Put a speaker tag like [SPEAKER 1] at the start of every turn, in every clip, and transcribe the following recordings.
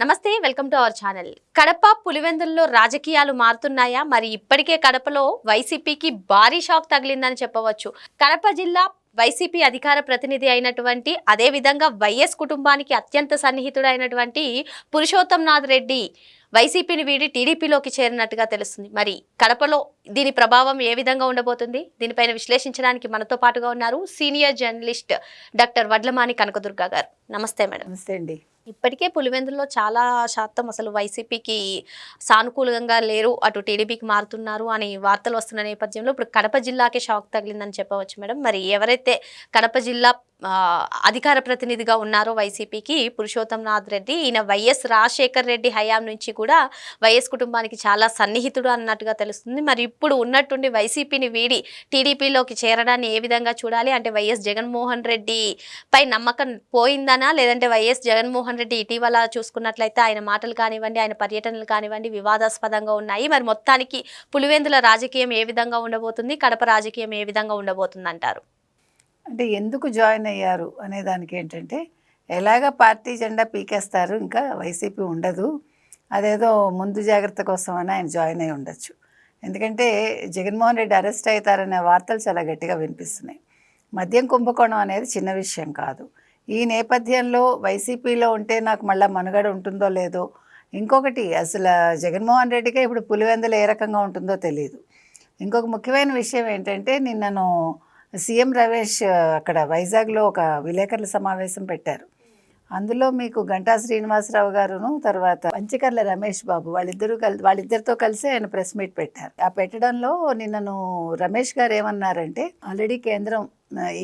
[SPEAKER 1] నమస్తే welcome to our channel. Kadapa పులివెందుల్లో రాజకీయాలు మారుతున్నాయా? మరి ఇప్పటికే కడపలో వైసీపీకి భారీ షాక్ తగిలిందని చెప్పవచ్చు. కడప జిల్లా వైసీపీ అధికార ప్రతినిధి అయినటువంటి అదే విధంగా వైఎస్ కుటుంబానికి అత్యంత సన్నిహితుడైనటువంటి పురుషోత్తం నాథ్ రెడ్డి వైసీపీని వీడి టీడీపీలోకి చేరినట్టుగా తెలుస్తుంది. మరి కడపలో దీని ప్రభావం ఏ విధంగా ఉండబోతుంది? దీనిపైన విశ్లేషించడానికి మనతో పాటుగా ఉన్నారు senior journalist doctor Vadlamani Kanakadurga garu. నమస్తే మేడం.
[SPEAKER 2] నమస్తే అండి.
[SPEAKER 1] ఇప్పటికే పులివెందుల్లో చాలా శాతం అసలు వైసీపీకి సానుకూలంగా లేరు. అటు టీడీపీకి మారుతున్నారు అని వార్తలు వస్తున్న నేపథ్యంలో ఇప్పుడు కడప జిల్లాకే షాక్ తగిలిందని చెప్పవచ్చు మేడం. మరి ఎవరైతే కడప జిల్లా అధికార ప్రతినిధిగా ఉన్నారో వైసీపీకి పురుషోత్తం నాథ్ రెడ్డి. ఈయన వైఎస్ రాజశేఖర్ రెడ్డి హయాం నుంచి కూడా వైఎస్ కుటుంబానికి చాలా సన్నిహితుడు అన్నట్టుగా తెలుస్తుంది. మరి ఇప్పుడు ఉన్నట్టుండి వైసీపీని వీడి టీడీపీలోకి చేరడాన్ని ఏ విధంగా చూడాలి? అంటే వైఎస్ జగన్మోహన్ రెడ్డి పై నమ్మకం పోయిందనా? లేదంటే వైఎస్ జగన్మోహన్ రెడ్డి ఇటీవల చూసుకున్నట్లయితే ఆయన మాటలు కానివ్వండి ఆయన పర్యటనలు కానివ్వండి వివాదాస్పదంగా ఉన్నాయి. మరి మొత్తానికి పులివెందుల రాజకీయం ఏ విధంగా ఉండబోతుంది? కడప రాజకీయం ఏ విధంగా ఉండబోతుంది అంటారు
[SPEAKER 2] అంటే ఎందుకు జాయిన్ అయ్యారు అనే దానికి ఏంటంటే ఎలాగ పార్టీ జెండా పీకేస్తారు ఇంకా వైసీపీ ఉండదు అదేదో ముందు జాగ్రత్త కోసం అని ఆయన జాయిన్ అయి ఉండొచ్చు. ఎందుకంటే జగన్మోహన్ రెడ్డి అరెస్ట్ అవుతారనే వార్తలు చాలా గట్టిగా వినిపిస్తున్నాయి. మద్యం కుంభకోణం అనేది చిన్న విషయం కాదు. ఈ నేపథ్యంలో వైసీపీలో ఉంటే నాకు మళ్ళీ మనుగడ ఉంటుందో లేదో ఇంకొకటి అసలు జగన్మోహన్ రెడ్డికే ఇప్పుడు పులివెందులు ఏ రకంగా ఉంటుందో తెలియదు ఇంకొక ముఖ్యమైన విషయం ఏంటంటే నిన్నను సీఎం రమేష్ అక్కడ వైజాగ్లో ఒక విలేకరుల సమావేశం పెట్టారు. అందులో మీకు గంటా శ్రీనివాసరావు గారును తర్వాత పంచకర్ల రమేష్ బాబు వాళ్ళిద్దరూ కలి వాళ్ళిద్దరితో కలిసి ఆయన ప్రెస్ మీట్ పెట్టారు. ఆ పెట్టడంలో నిన్నను రమేష్ గారు ఏమన్నారంటే ఆల్రెడీ కేంద్రం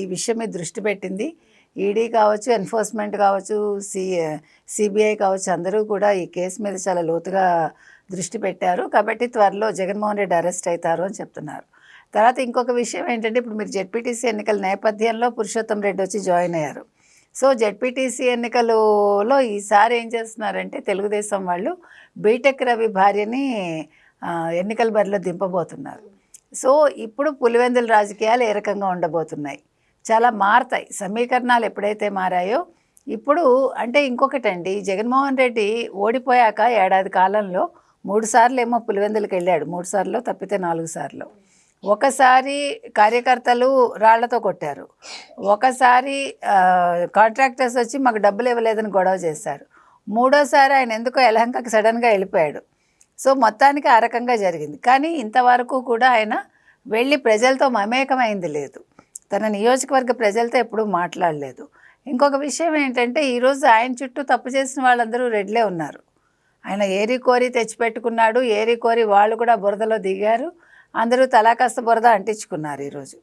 [SPEAKER 2] ఈ విషయం మీద దృష్టి పెట్టింది. ఈడీ కావచ్చు ఎన్ఫోర్స్మెంట్ కావచ్చు సి సిబిఐ కావచ్చు అందరూ కూడా ఈ కేసు మీద చాలా లోతుగా దృష్టి పెట్టారు. కాబట్టి త్వరలో జగన్మోహన్ రెడ్డి అరెస్ట్ అవుతారు అని చెప్తున్నారు. తర్వాత ఇంకొక విషయం ఏంటంటే ఇప్పుడు మీరు జెడ్పీటీసీ ఎన్నికల నేపథ్యంలో పురుషోత్తం రెడ్డి వచ్చి జాయిన్ అయ్యారు. సో జెడ్పీటీసీ ఎన్నికలలో ఈసారి ఏం చేస్తున్నారంటే తెలుగుదేశం వాళ్ళు బీటెక్ రవి భార్యని ఎన్నికల బరిలో దింపబోతున్నారు. సో ఇప్పుడు పులివెందుల రాజకీయాలు ఏ రకంగా ఉండబోతున్నాయి? చాలా మారతాయి. సమీకరణాలు ఎప్పుడైతే మారాయో ఇప్పుడు అంటే ఇంకొకటండి జగన్మోహన్ రెడ్డి ఓడిపోయాక ఏడాది కాలంలో మూడు సార్లు ఏమో పులివెందులకు వెళ్ళాడు. మూడు సార్లు తప్పితే నాలుగు సార్లు. ఒకసారి కార్యకర్తలు రాళ్ళతో కొట్టారు. ఒకసారి కాంట్రాక్టర్స్ వచ్చి మాకు డబ్బులు ఇవ్వలేదని గొడవ చేశారు. మూడోసారి ఆయన ఎందుకో యలహంకకి సడన్గా వెళ్ళిపోయాడు. సో మొత్తానికి ఆ రకంగా జరిగింది. కానీ ఇంతవరకు కూడా ఆయన వెళ్ళి ప్రజలతో మమేకమైంది లేదు. తన నియోజకవర్గ ప్రజలతో ఎప్పుడూ మాట్లాడలేదు. ఇంకొక విషయం ఏంటంటే ఈరోజు ఆయన చుట్టూ తప్పు చేసిన వాళ్ళందరూ రెడ్లే ఉన్నారు. ఆయన ఏరి కోరి తెచ్చిపెట్టుకున్నాడు ఏరి కోరి వాళ్ళు కూడా బురదలో దిగారు. అందరూ తలా కాస్త బురద అంటించుకున్నారు ఈరోజు.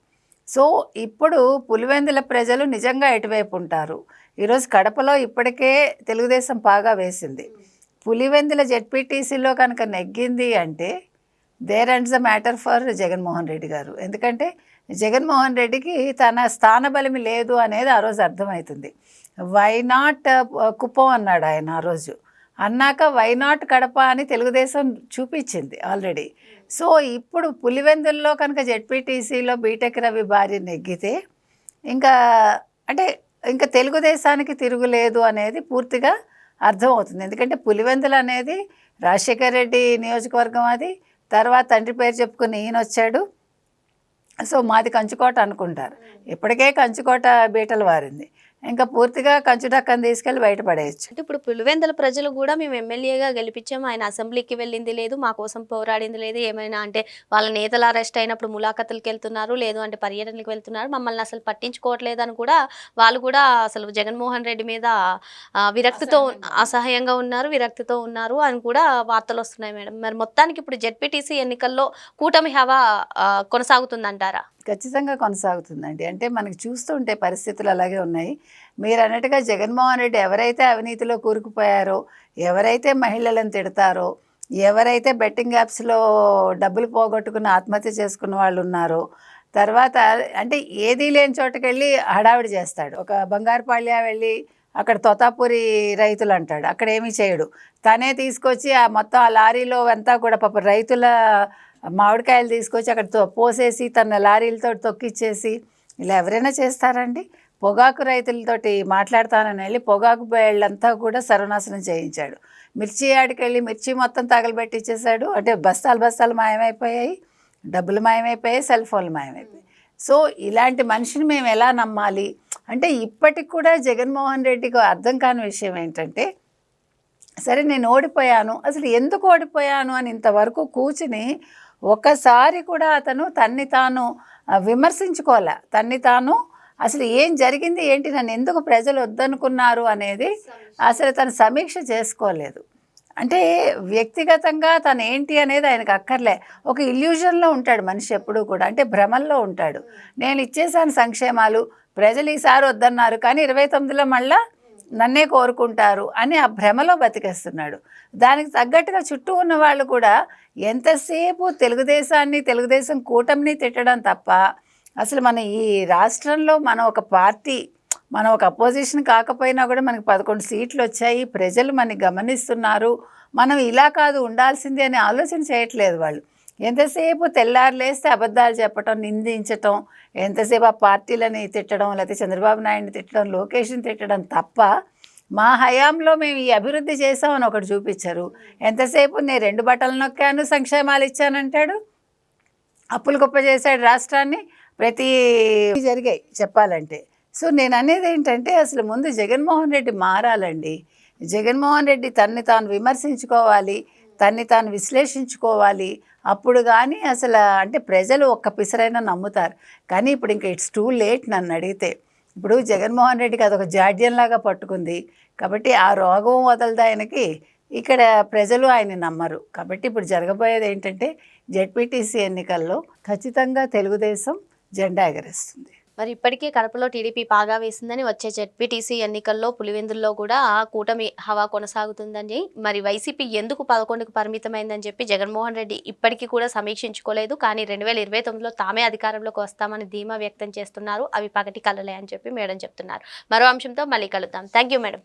[SPEAKER 2] సో ఇప్పుడు పులివెందుల ప్రజలు నిజంగా ఎటువైపు ఉంటారు? ఈరోజు కడపలో ఇప్పటికే తెలుగుదేశం బాగా వేసింది. పులివెందుల జెడ్పీటీసీలో కనుక నెగ్గింది అంటే there ends the matter for Jaganmohan Reddy garu. ఎందుకంటే జగన్మోహన్ రెడ్డికి తన స్థానబలిమి లేదు అనేది ఆ రోజు అర్థమవుతుంది. వై నాట్ uh, కుప్పం అన్నాడు ఆయన ఆ రోజు. అన్నాక వైనాట్ కడప అని తెలుగుదేశం చూపించింది ఆల్రెడీ సో ఇప్పుడు పులివెందుల్లో కనుక జెడ్పీటీసీలో బీటెక్ రవి భార్య నెగ్గితే ఇంకా అంటే ఇంకా తెలుగుదేశానికి తిరుగులేదు అనేది పూర్తిగా అర్థమవుతుంది. ఎందుకంటే పులివెందులు అనేది రాజశేఖర రెడ్డి నియోజకవర్గం అది. తర్వాత తండ్రి పేరు చెప్పుకుని ఈయన వచ్చాడు. సో మాది కంచుకోట అనుకుంటారు. ఇప్పటికే కంచుకోట బీటలు వారింది. ఇంకా పూర్తిగా కంచుటక్కని తీసుకెళ్ళి బయటపడేయచ్చు
[SPEAKER 1] అంటే ఇప్పుడు పులివెందుల ప్రజలు కూడా మేము ఎమ్మెల్యేగా గెలిపించాము ఆయన అసెంబ్లీకి వెళ్ళింది లేదు మా కోసం పోరాడింది లేదు. ఏమైనా అంటే వాళ్ళ నేతలు అరెస్ట్ అయినప్పుడు ములాఖతులకు వెళ్తున్నారు లేదు అంటే పర్యటనలకు వెళ్తున్నారు. మమ్మల్ని అసలు పట్టించుకోవట్లేదు అని కూడా వాళ్ళు కూడా అసలు జగన్మోహన్ రెడ్డి మీద విరక్తితో అసహాయంగా ఉన్నారు. విరక్తితో ఉన్నారు అని కూడా వార్తలు వస్తున్నాయి మేడం. మరి మొత్తానికి ఇప్పుడు జెడ్పీటీసీ ఎన్నికల్లో కూటమి హవా కొనసాగుతుందంటారా?
[SPEAKER 2] ఖచ్చితంగా కొనసాగుతుందండి. అంటే మనకు చూస్తుంటే పరిస్థితులు అలాగే ఉన్నాయి. మీరు అన్నట్టుగా జగన్మోహన్ రెడ్డి ఎవరైతే అవినీతిలో కూరుకుపోయారో ఎవరైతే మహిళలను తిడతారో ఎవరైతే బెట్టింగ్ యాప్స్లో డబ్బులు పోగొట్టుకుని ఆత్మహత్య చేసుకున్న వాళ్ళు ఉన్నారో తర్వాత అంటే ఏదీ లేని చోటకెళ్ళి హడావిడి చేస్తాడు. ఒక బంగారుపాళ్య వెళ్ళి అక్కడ తోతాపూరి రైతులు అంటాడు. అక్కడ ఏమీ చేయడు. తనే తీసుకొచ్చి ఆ మొత్తం ఆ లారీలో అంతా కూడా పాప రైతుల మామిడికాయలు తీసుకొచ్చి అక్కడ తో- పోసేసి తన లారీలతో తొక్కిచ్చేసి ఇలా ఎవరైనా చేస్తారండి? పొగాకు రైతులతోటి మాట్లాడతానని వెళ్ళి పొగాకు బయళ్ళంతా కూడా సర్వనాశనం చేయించాడు. మిర్చి ఆడికి వెళ్ళి మిర్చి మొత్తం తగలబెట్టించేశాడు అంటే బస్తాలు బస్తాలు మాయమైపోయాయి. డబ్బులు మాయమైపోయాయి సెల్ ఫోన్లు మాయమైపోయాయి. సో ఇలాంటి మనిషిని మేము ఎలా నమ్మాలి? అంటే ఇప్పటికి కూడా జగన్మోహన్ రెడ్డికి అర్థం కాని విషయం ఏంటంటే సరే నేను ఓడిపోయాను అసలు ఎందుకు ఓడిపోయాను అని ఇంతవరకు కూర్చుని ఒకసారి కూడా అతను తన్ని తాను విమర్శించుకోలే. తన్ని తాను అసలు ఏం జరిగింది ఏంటి నన్ను ఎందుకు ప్రజలు వద్దనుకున్నారు అనేది అసలు తను సమీక్ష చేసుకోలేదు. అంటే వ్యక్తిగతంగా తను ఏంటి అనేది ఆయనకు అక్కర్లే. ఒక ఇల్యూజన్లో ఉంటాడు మనిషి ఎప్పుడూ కూడా అంటే భ్రమల్లో ఉంటాడు. నేను ఇచ్చేసాను సంక్షేమాలు ప్రజలు ఈసారి వద్దన్నారు కానీ ఇరవై తొమ్మిదిలో మళ్ళా నన్నే కోరుకుంటారు అని ఆ భ్రమలో బతికేస్తున్నాడు. దానికి తగ్గట్టుగా చుట్టూ ఉన్న వాళ్ళు కూడా ఎంతసేపు తెలుగుదేశాన్ని తెలుగుదేశం కూటమిని తిట్టడం తప్ప అసలు మన ఈ రాష్ట్రంలో మనం ఒక పార్టీ మనం ఒక అపోజిషన్ కాకపోయినా కూడా మనకి పదకొండు సీట్లు వచ్చాయి ప్రజలు మనని గమనిస్తున్నారు. మనం ఇలా కాదు ఉండాల్సింది అని ఆలోచన చేయట్లేదు వాళ్ళు. ఎంతసేపు తెల్లారులేస్తే అబద్ధాలు చెప్పటం నిందించటం ఎంతసేపు ఆ పార్టీలని తిట్టడం లేకపోతే చంద్రబాబు నాయుడిని తిట్టడం లోకేష్ని తిట్టడం తప్ప మా హయాంలో మేము ఈ అభివృద్ధి చేసామని ఒకటి చూపించారు. ఎంతసేపు నేను రెండు బట్టలు నొక్కాను సంక్షేమాలు ఇచ్చానంటాడు అప్పులు గొప్ప చేశాడు రాష్ట్రాన్ని. ప్రతి జరిగాయి చెప్పాలంటే. సో నేను అనేది ఏంటంటే అసలు ముందు జగన్మోహన్ రెడ్డి మారాలండి. జగన్మోహన్ రెడ్డి తనని తాను విమర్శించుకోవాలి. తన్ని తాను విశ్లేషించుకోవాలి. అప్పుడు కానీ అసలు అంటే ప్రజలు ఒక్క పిసరైనా నమ్ముతారు. కానీ ఇప్పుడు ఇంకా ఇట్స్ టూ లేట్ నన్ను అడిగితే. ఇప్పుడు జగన్మోహన్ రెడ్డికి అదొక జాడ్యంలాగా పట్టుకుంది. కాబట్టి ఆ రోగం వదలదు ఆయనకి. ఇక్కడ ప్రజలు ఆయన నమ్మరు. కాబట్టి ఇప్పుడు జరగబోయేది ఏంటంటే జడ్పీటీసీ ఎన్నికల్లో ఖచ్చితంగా తెలుగుదేశం జెండా ఎగరేస్తుంది.
[SPEAKER 1] మరి ఇప్పటికే కడపలో టీడీపీ పాగా వేసిందని వచ్చే జెడ్పీటీసీ ఎన్నికల్లో పులివెందుల్లో కూడా ఆ కూటమి హవా కొనసాగుతుందని మరి వైసీపీ ఎందుకు పదకొండుకు పరిమితమైందని చెప్పి జగన్మోహన్ రెడ్డి ఇప్పటికీ కూడా సమీక్షించుకోలేదు. కానీ రెండు వేల ఇరవై తొమ్మిదిలో తామే అధికారంలోకి వస్తామని ధీమా వ్యక్తం చేస్తున్నారు. అవి పగటి కలలే అని చెప్పి మేడం చెప్తున్నారు. మరో అంశంతో మళ్ళీ కలుద్దాం. Thank you madam.